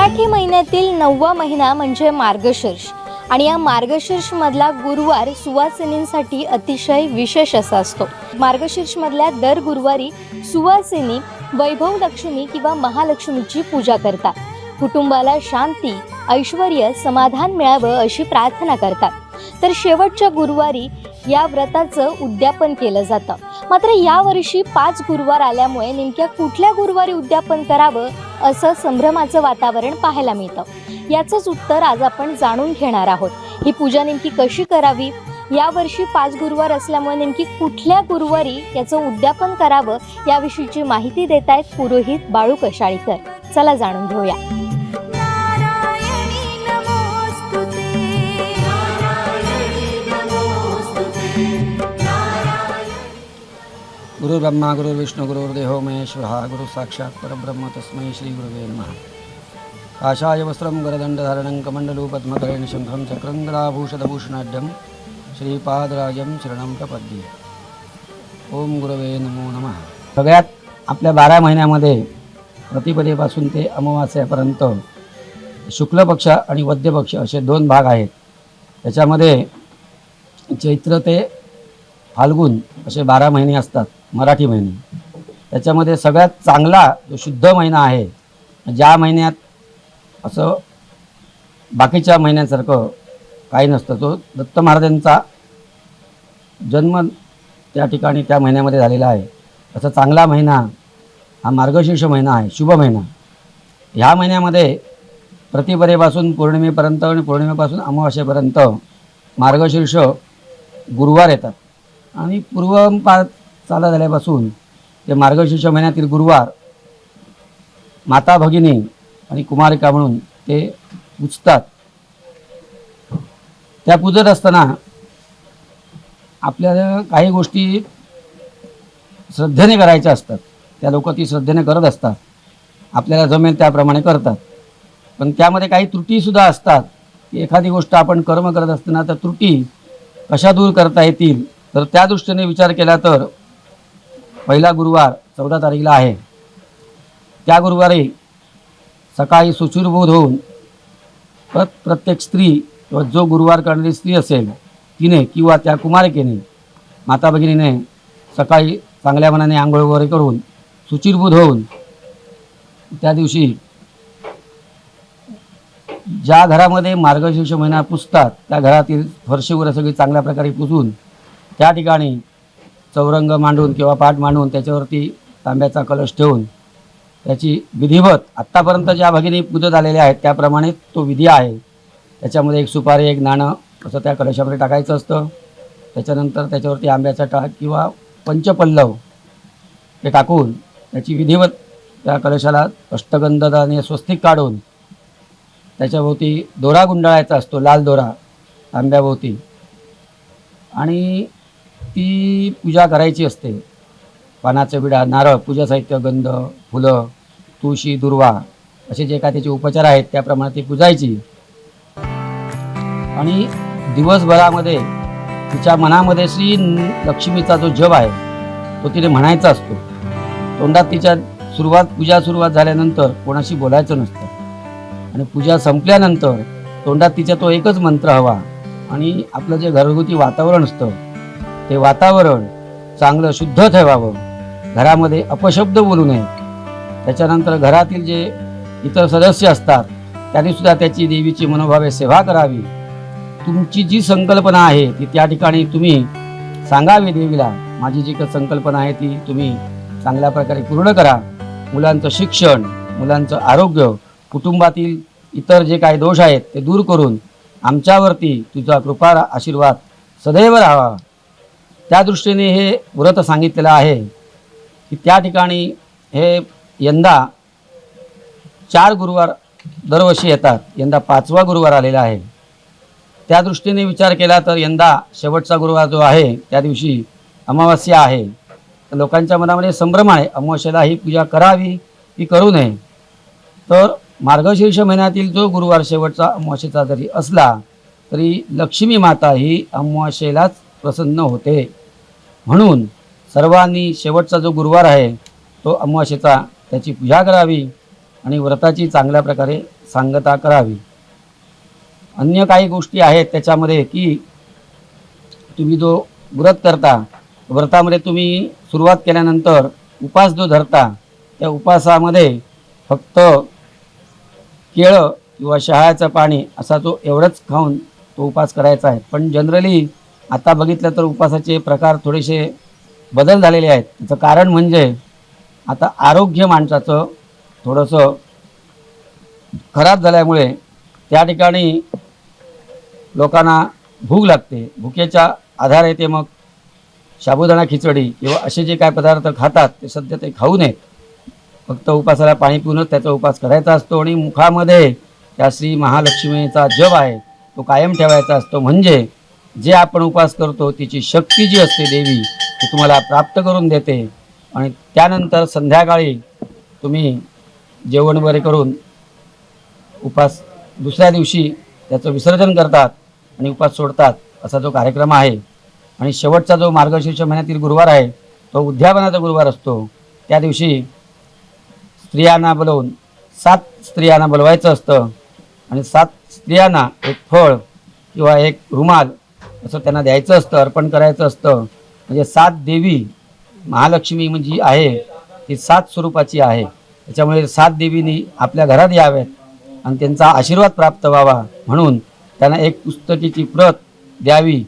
मराठी महिन्यातील नववा महिना म्हणजे मार्गशीर्ष. आणि या मार्गशीर्षमधला गुरुवार सुवासिनींसाठी अतिशय विशेष असा असतो. मार्गशीर्षमधल्या दर गुरुवारी सुवासिनी वैभव लक्ष्मी किंवा महालक्ष्मीची पूजा करतात. कुटुंबाला शांती ऐश्वर समाधान मिळावं अशी प्रार्थना करतात. तर शेवटच्या गुरुवारी या व्रताचं उद्यापन केलं जातं. मात्र यावर्षी पाच गुरुवार आल्यामुळे नेमक्या कुठल्या गुरुवारी उद्यापन करावं असं संभ्रमाचं वातावरण पाहायला मिळतं. याचंच उत्तर आज आपण जाणून घेणार आहोत. ही पूजा नेमकी कशी करावी? यावर्षी पाच गुरुवार असल्यामुळे नेमकी कुठल्या गुरुवारी याचं उद्यापन करावं याविषयीची माहिती देत आहेत पुरोहित बाळू कशाळीकर. चला जाणून घेऊया. गुरुर्ब्रह्मा गुरुर्विष्णू गुरुर्देहो महेश्वरः गुरु साक्षात् परब्रह्म तस्मै श्रीगुरुवे नमः। काषाय वस्त्रं गरदण्डधारणं कमण्डलू पद्मकरेण शङ्खं चक्रङ्गदाभूषदभूषणाढ्यं श्रीपादराजं शरणं प्रपद्ये। ओम गुरवे नमो नमः। सगळ्यात आपल्या बारा महिन्यामध्ये प्रतिपदेपासून ते अमावास्यापर्यंत शुक्ल पक्ष आणि वद्य पक्ष असे दोन भाग आहेत. त्याच्यामध्ये चैत्र ते फाल्गुन असे बारा महिने असतात मराठी महिने. त्याच्यामध्ये सगळ्यात चांगला जो शुद्ध महिना आहे ज्या महिन्यात असं बाकीच्या महिन्यांसारखं काही नसतं तो दत्त महाराजांचा जन्म त्या ठिकाणी त्या महिन्यामध्ये झालेला आहे. असा चांगला महिना हा मार्गशीर्ष महिना आहे शुभ महिना. ह्या महिन्यामध्ये प्रतिपदेपासून पौर्णिमेपर्यंत आणि पौर्णिमेपासून अमावास्येपर्यंत मार्गशीर्ष गुरुवार येतात. आणि पूर्वपार चालत झाल्यापासून ते मार्गशीर्ष महिन्यातील गुरुवार माता भगिनी आणि कुमारिका म्हणून ते पूजतात. त्या पूजत असताना आपल्याला काही गोष्टी श्रद्धेने करायच्या असतात. त्या लोक ती श्रद्धेने करत असतात. आपल्याला जमेल त्याप्रमाणे करतात. पण त्यामध्ये काही त्रुटीसुद्धा असतात. की एखादी गोष्ट आपण कर्म करत असताना त्या त्रुटी कशा दूर करता येतील? तर त्या दृष्टीने विचार केला तर पहिला गुरुवार चौदा तारीखला आहे. त्या गुरुवारी सकाळी सुचिरबोध होऊन परत प्रत्येक स्त्री किंवा जो गुरुवार करणारी स्त्री असेल तिने किंवा त्या कुमारिकेने माता भगिनीने सकाळी चांगल्या मनाने आंघोळ वगैरे करून सुचिरबोध होऊन त्या दिवशी ज्या घरामध्ये मार्गशीर्ष महिना पुजतात त्या घरातील फरशीवर सगळी चांगल्या प्रकारे पुसून त्या ठिकाणी चौरंग मांडून किंवा पाठ मांडून त्याच्यावरती तांब्याचा कलश ठेवून त्याची विधिवत आत्तापर्यंत ज्या भगिनी पूजत आलेल्या आहेत त्याप्रमाणे तो विधी आहे. त्याच्यामध्ये एक सुपारी एक नाणं असं त्या कलशामध्ये टाकायचं असतं. त्याच्यानंतर त्याच्यावरती आंब्याचा टाक किंवा पंचपल्लव ते टाकून त्याची विधिवत त्या कलशाला अष्टगंधदाने स्वस्तिक काढून त्याच्याभोवती दोरा गुंडाळायचा असतो लाल दोरा आंब्याभोवती आणि ती पूजा करायची असते. पानाचं विडा नारळ पूजा साहित्य गंध फुलं तुळशी दुर्वा असे जे काय त्याचे उपचार आहेत त्याप्रमाणे ती पूजायची. आणि दिवसभरामध्ये तिच्या मनामध्ये श्री लक्ष्मीचा जो जप आहे तो तिने म्हणायचा असतो. तोंडात तिच्या सुरुवात पूजा सुरुवात झाल्यानंतर कोणाशी बोलायचं नसतं. आणि पूजा संपल्यानंतर तोंडात तिच्या तो एकच मंत्र हवा आणि आपलं जे घरगुती वातावरण असतं ते वातावरण चांगलं शुद्ध ठेवावं. घरामध्ये अपशब्द बोलू नये. त्याच्यानंतर घरातील जे इतर सदस्य असतात त्यांनी सुद्धा त्याची देवीची मनोभावे सेवा करावी. तुमची जी संकल्पना आहे ती त्या ठिकाणी तुम्ही सांगावी देवीला. माझी जी काही संकल्पना आहे ती तुम्ही चांगल्या प्रकारे पूर्ण करा. मुलांचं शिक्षण मुलांचं आरोग्य कुटुंबातील इतर जे काही दोष आहेत ते दूर करून आमच्यावरती तुझा कृपा आशीर्वाद सदैव राहावा. त्या दृष्टीने हे व्रत सांगितलेलं आहे की त्या ठिकाणी हे यंदा चार गुरुवार दरवर्षी येतात. यंदा पाचवा गुरुवार आलेला आहे. त्या दृष्टीने विचार केला तर यंदा शेवटचा गुरुवार जो आहे त्या दिवशी अमावास्या आहे. तर लोकांच्या मनामध्ये संभ्रम आहे. अमावस्येला ही पूजा करावी की करू नये? तर मार्गशीर्ष महिन्यातील जो गुरुवार शेवटचा अमावस्येचा जरी असला तरी लक्ष्मी माता ही अमावस्येलाच प्रसन्न होते. म्हणून सर्वांनी शेवटचा जो गुरुवार आहे तो अमावस्येचा त्याची पूजा करावी आणि व्रताची चांगल्या प्रकारे सांगता करावी. अन्य काही गोष्टी आहेत त्याच्यामध्ये की तुम्ही जो व्रत करता व्रतामध्ये तुम्ही सुरुवात केल्यानंतर उपास जो धरता त्या उपासामध्ये फक्त केळं किंवा शहाळ्याचं पाणी असा तो एवढंच खाऊन तो उपास करायचा आहे. पण जनरली आता बघितलं तर उपासाचे प्रकार थोडेसे बदल झालेले आहेत. त्याचं कारण म्हणजे आता आरोग्य माणसाचं थोडंसं खराब झाल्यामुळे त्या ठिकाणी लोकांना भूक लागते. भुकेच्या आधारे ते मग साबुदाणा खिचडी किंवा असे जे काय पदार्थ खातात ते सध्या ते खाऊ नयेत. फक्त उपासाला पाणी पिऊनच त्याचा उपास करायचा असतो आणि मुखामध्ये त्या श्री महालक्ष्मीचा जप आहे तो कायम ठेवायचा असतो. म्हणजे जे आपण उपास करतो तिची शक्ती जी असते देवी ती तुम्हाला प्राप्त करून देते. आणि त्यानंतर संध्याकाळी तुम्ही जेवण वगैरे करून उपास दुसऱ्या दिवशी त्याचं विसर्जन करतात आणि उपास सोडतात असा जो कार्यक्रम आहे. आणि शेवटचा जो मार्गशीर्ष महिन्यातील गुरुवार आहे तो उद्यापनाचा गुरुवार असतो. त्या दिवशी स्त्रियांना बोलवून सात स्त्रियांना बोलवायचं असतं. आणि सात स्त्रियांना एक फळ किंवा एक रुमाल असं त्यांना द्यायचं असतं अर्पण करायचं असतं. म्हणजे सात देवी महालक्ष्मी म्हणजे जी आहे ती सात स्वरूपाची आहे. त्याच्यामुळे सात देवीनी आपल्या घरात याव्यात आणि त्यांचा आशीर्वाद प्राप्त व्हावा म्हणून त्यांना एक पुस्तकीची प्रत द्यावी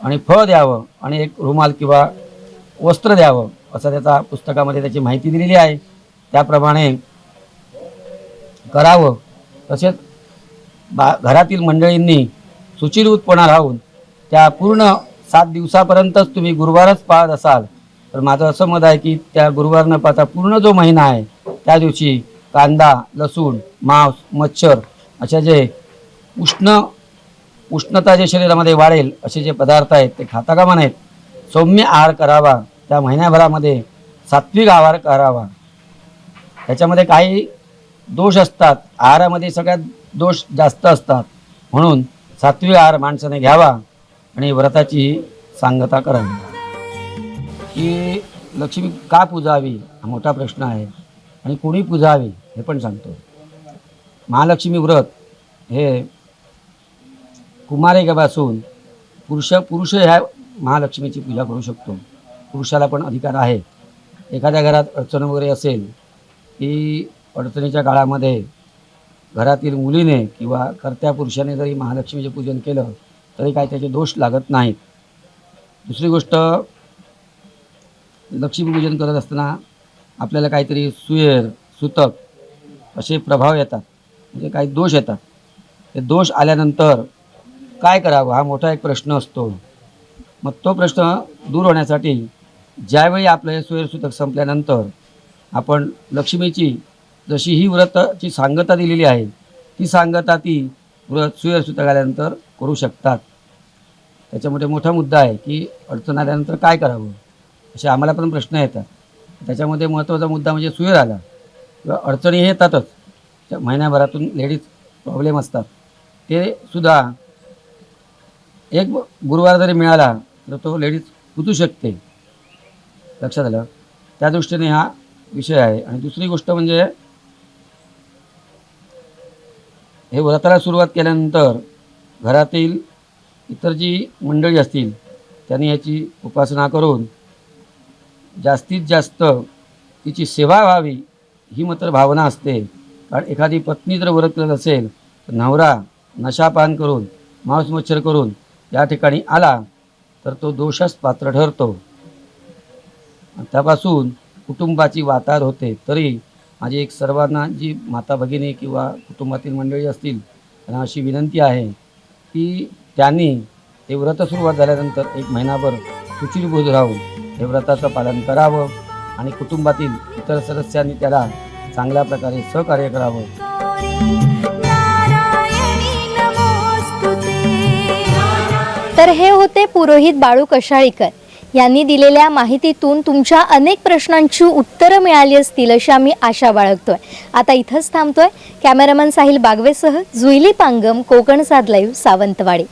आणि फळ द्यावं आणि एक रुमाल किंवा वस्त्र द्यावं असं त्याचा पुस्तकामध्ये त्याची माहिती दिलेली आहे. त्याप्रमाणे करावं. तसेच बा घरातील मंडळींनी सुचिरूतपणा राहून त्या पूर्ण सात दिवसापर्यंतच तुम्ही गुरुवारच पाळत असाल. तर माझं असं मत आहे की त्या गुरुवार न पाहता पूर्ण जो महिना आहे त्या दिवशी कांदा लसूण मांस मच्छर अशा जे उष्ण उष्णता जे शरीरामध्ये वाढेल असे जे पदार्थ आहेत ते खाता कामा नाहीत. सौम्य आहार करावा. त्या महिन्याभरामध्ये सात्विक आहार करावा. त्याच्यामध्ये काही दोष असतात. आहारामध्ये सगळ्यात दोष जास्त असतात. म्हणून सात्विक आहार माणसाने घ्यावा. आणि व्रताची सांगता करावी. की लक्ष्मी का पूजावी? हा मोठा प्रश्न आहे. आणि कोणी पूजावी? हे पण सांगतो. महालक्ष्मी व्रत हे कुमारिकेपासून पुरुष पुरुष ह्या महालक्ष्मीची पूजा करू शकतो. पुरुषाला पण अधिकार आहे. एखाद्या घरात अडचण वगैरे असेल की अडचणीच्या काळामध्ये घरातील मुलीने किंवा कर्त्या पुरुषाने जरी महालक्ष्मीचे पूजन केलं तरी काय त्याचे दोष लागत नाहीत. दुसरी गोष्ट लक्ष्मीपूजन करत असताना आपल्याला काहीतरी सुयर सुतक असे प्रभाव येतात. म्हणजे काही दोष येतात. ते दोष आल्यानंतर काय करावं? हा मोठा एक प्रश्न असतो. मग तो प्रश्न दूर होण्यासाठी ज्यावेळी आपलं हे सुयरसूतक संपल्यानंतर आपण लक्ष्मीची जशी ही व्रताची सांगता दिलेली आहे ती सांगता ती व्रत सुयरसूतक आल्यानंतर करू शकतात. त्याच्यामध्ये मोठा मुद्दा आहे की अडचण आल्यानंतर काय करावं? असे आम्हाला पण प्रश्न येतात. त्याच्यामध्ये महत्त्वाचा मुद्दा म्हणजे सुयर आला किंवा अडचणी हे येतातच. त्या महिन्याभरातून लेडीज प्रॉब्लेम असतात. ते सुद्धा एक गुरुवार जरी मिळाला तर तो लेडीज पुतू शकते. लक्षात आलं? त्या दृष्टीने हा विषय आहे. आणि दुसरी गोष्ट म्हणजे हे व्रताला सुरुवात केल्यानंतर घरातील इतर जी मंडळी असतील त्यांनी याची उपासना करून जास्तीत जास्त तिची सेवा व्हावी ही मात्र भावना असते. कारण एखादी पत्नी जर व्रत करत असेल तर नवरा नशापान करून मांस मच्छर करून या ठिकाणी आला तर तो दोषच पात्र ठरतो. त्यापासून कुटुंबाची वातार होते तरी माझी एक सर्वांना जी माता भगिनी किंवा कुटुंबातील मंडळी असतील त्यांना अशी विनंती आहे की त्यांनी हे व्रत सुरुवात झाल्यानंतर एक महिनाभर सुचिरभूत राहून हे व्रताचं पालन करावं आणि कुटुंबातील इतर सदस्यांनी त्याला चांगल्या प्रकारे सहकार्य करावं. तर हे होते पुरोहित बाळू कशाळीकर. यांनी दिलेल्या माहितीतून तुमच्या अनेक प्रश्नांची उत्तरं मिळाली असतील अशी आम्ही आशा बाळगतोय. आता इथंच थांबतोय. कॅमेरामन साहिल बागवेसह जुईली पांगम कोकण साध लाईव्ह सावंतवाडी.